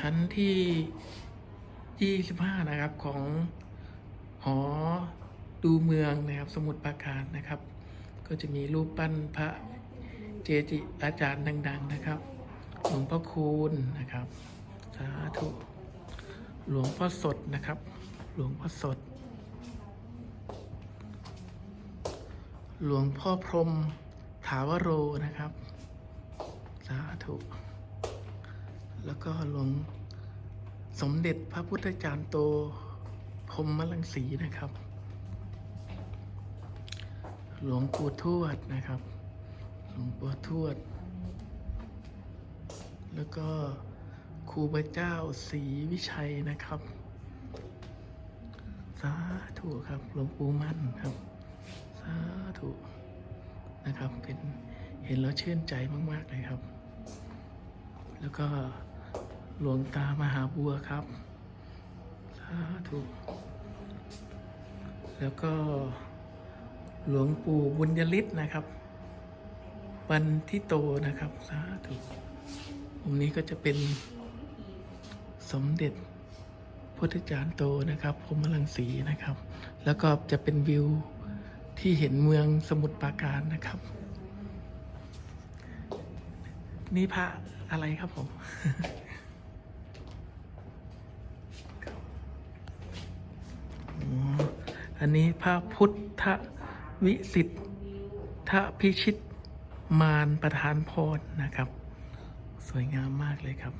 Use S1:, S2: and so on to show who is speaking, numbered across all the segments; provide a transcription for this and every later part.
S1: ชั้นที่ 25 นะครับของหอดูเมืองนะครับ สมุทรปราการนะครับ ก็จะมีรูปปั้นพระเจจิอาจารย์ดัง ๆ นะครับ หลวงพ่อคูณนะครับ สาธุ หลวงพ่อสดนะครับ หลวงพ่อสด หลวงพ่อพรมถาวโรนะครับ สาธุ แล้วก็หลวงสมเด็จพระพุทธจารย์โตพรหมลังสีนะครับ หลวงปู่ทวดนะครับ หลวงปู่ทวด แล้วก็ครูพระเจ้าศรีวิชัยนะครับ สาธุครับ หลวงปู่มั่นครับ สาธุนะครับเป็นเห็นแล้วชื่นใจมาก ๆ เลยครับ แล้วก็ หลวงตามหาบัวครับ สาธุ แล้วก็หลวงปู่บุญยฤทธิ์นะครับวันที่โตนะครับ สาธุองค์นี้ก็จะเป็นสมเด็จพุทธจารย์โตนะครับพรมลังสีนะครับ แล้วก็จะเป็นวิวที่เห็นเมืองสมุทรปราการนะครับ นี่พระอะไรครับผม อ๋อ อันนี้พระพุทธวิสิทธพิชิตมารประธานพรนะครับ สวยงามมากเลยครับ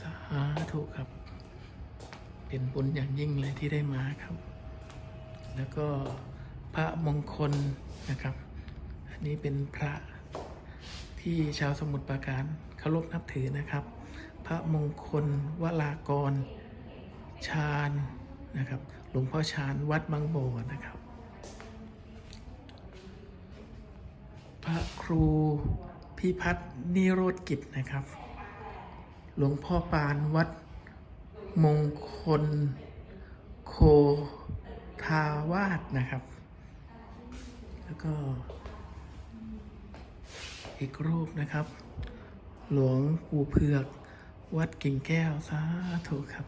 S1: สาธุครับ เป็นบุญอย่างยิ่งเลยที่ได้มาครับ แล้วก็พระมงคลนะครับ อันนี้เป็นพระที่ชาวสมุทรปราการเคารพนับถือนะครับ พระมงคลวลากร ชาญนะครับ หลวงพ่อชาญวัดบางโบนะครับ พระครูพิพัฒนิโรธกิจนะครับ หลวงพ่อปานวัดมงคลโคทาวาสนะครับ แล้วก็ อีกรูปนะครับ หลวงปู่เผือก วัดกิ่งแก้วสาธุครับ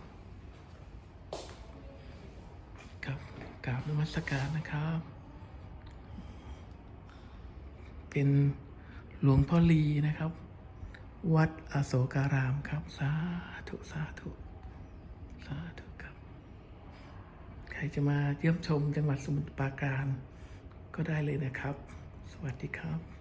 S1: กับกราบนมัสการนะครับ เป็นหลวงพ่อลีนะครับ วัดอโศการามครับ สาธุสาธุสาธุครับ ใครจะมาเยี่ยมชมจังหวัดสมุทรปราการก็ได้เลยนะครับ สวัสดีครับ